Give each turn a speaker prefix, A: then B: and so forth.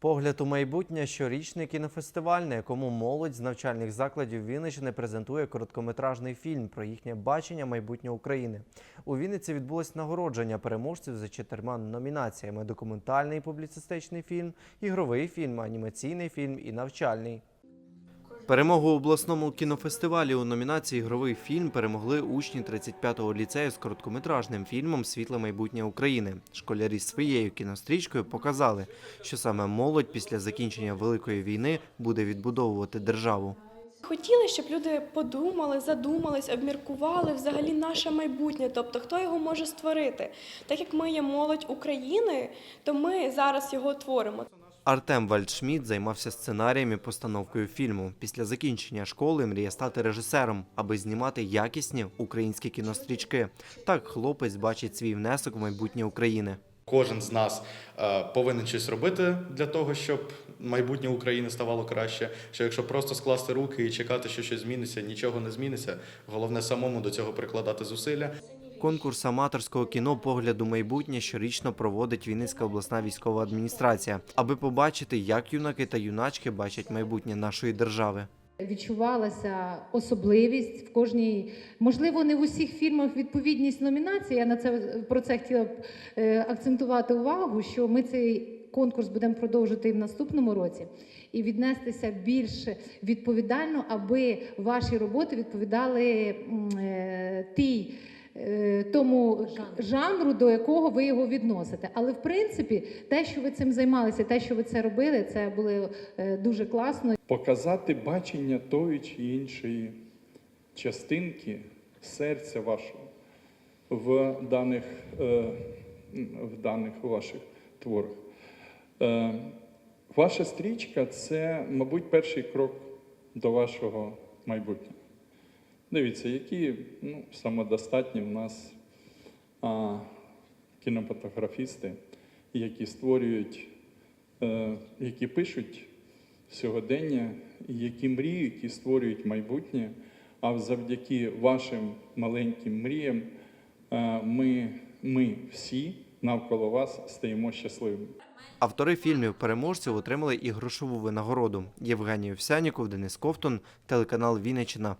A: Погляд у майбутнє щорічний кінофестиваль, на якому молодь з навчальних закладів Вінниччини презентує короткометражний фільм про їхнє бачення майбутнього України. У Вінниці відбулось нагородження переможців за чотирма номінаціями: документальний публіцистичний фільм, ігровий фільм, анімаційний фільм і навчальний. Перемогу у обласному кінофестивалі у номінації Ігровий фільм перемогли учні 35-го ліцею з короткометражним фільмом Світле майбутнє України. Школярі своєю кінострічкою показали, що саме молодь після закінчення Великої війни буде відбудовувати державу.
B: Хотіли, щоб люди подумали, задумались, обміркували взагалі наше майбутнє, тобто хто його може створити. Так як ми є молодь України, то ми зараз його творимо.
A: Артем Вальдшмідт займався сценарієм і постановкою фільму. Після закінчення школи мріє стати режисером, аби знімати якісні українські кінострічки. Так хлопець бачить свій внесок в майбутнє України.
C: Кожен з нас е, повинен щось робити для того, щоб майбутнє України ставало краще. Що якщо просто скласти руки і чекати, що щось зміниться, нічого не зміниться. Головне самому до цього прикладати зусилля.
A: Конкурс аматорського кіно погляду майбутнє щорічно проводить Вінницька обласна військова адміністрація, аби побачити, як юнаки та юначки бачать майбутнє нашої держави.
D: Відчувалася особливість в кожній, можливо, не в усіх фільмах відповідність номінації. Я на це про це хотіла б е, акцентувати увагу, що ми цей конкурс будемо продовжувати і в наступному році і віднестися більш відповідально, аби ваші роботи відповідали е, Тому жанру, до якого ви його відносите. Але в принципі, те, що ви цим займалися, те, що ви це робили, це було е, дуже класно.
E: показати бачення тої чи іншої частинки серця вашого в даних, е, в даних ваших творах. Е, Ваша стрічка це, мабуть, перший крок до вашого майбутнього. Дивіться, які ну, самодостатні в нас а, кінематографісти, які створюють, е, які пишуть сьогодення, які мріють і створюють майбутнє. А завдяки вашим маленьким мріям е, ми, ми всі навколо вас стаємо щасливими.
A: Автори фільмів переможців отримали і грошову винагороду. Євгеній Овсяніков, Денис Ковтун, телеканал Вінниччина.